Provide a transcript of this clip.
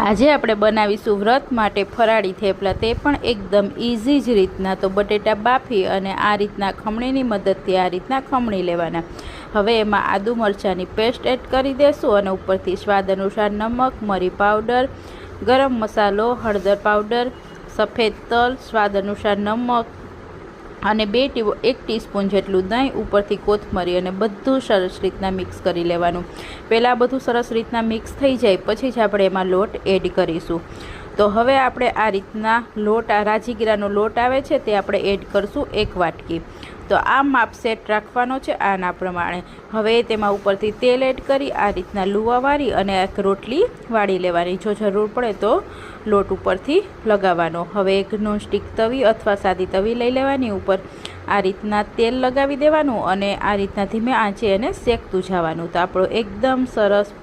આજે આપણે બનાવીશું વ્રત માટે ફરાળી થેપલા. તે પણ એકદમ ઇઝી જ રીતના. તો બટેટા બાફી અને આ રીતના ખમણીની મદદથી આ રીતના ખમણી લેવાના. હવે એમાં આદુ મરચાંની પેસ્ટ એડ કરી દેશું અને ઉપરથી સ્વાદ અનુસાર નમક, મરી પાવડર, ગરમ મસાલો, હળદર પાવડર, સફેદ તલ, સ્વાદ અનુસાર નમક અને બે એક ટીસ્પૂન જેટલું દહીં ઉપરથી કોથમરી અને બધું સરસ રીતના મિક્સ કરી લેવાનું. પહેલાં બધું સરસ રીતના મિક્સ થઈ જાય, પછી જ આપણે એમાં લોટ એડ કરીશું. તો હવે આપણે આ રીતના લોટ, આ રાજીગીરાનો લોટ આવે છે તે આપણે એડ કરશું એક વાટકી. તો આ માપ સેટ રાખવાનો છે આના પ્રમાણે. હવે તેમાં ઉપરથી તેલ એડ કરી, આ રીતના લુવા વાળી અને એક રોટલી વાળી લેવાની. જો જરૂર પડે તો લોટ ઉપરથી લગાવવાનો. હવે એક નોનસ્ટિક તવી અથવા સાદી તવી લઈ લેવાની. ઉપર આ રીતના તેલ લગાવી દેવાનું અને આ રીતના ધીમે આંચે એને શેકતું જવાનું. તો આપણો એકદમ સરસ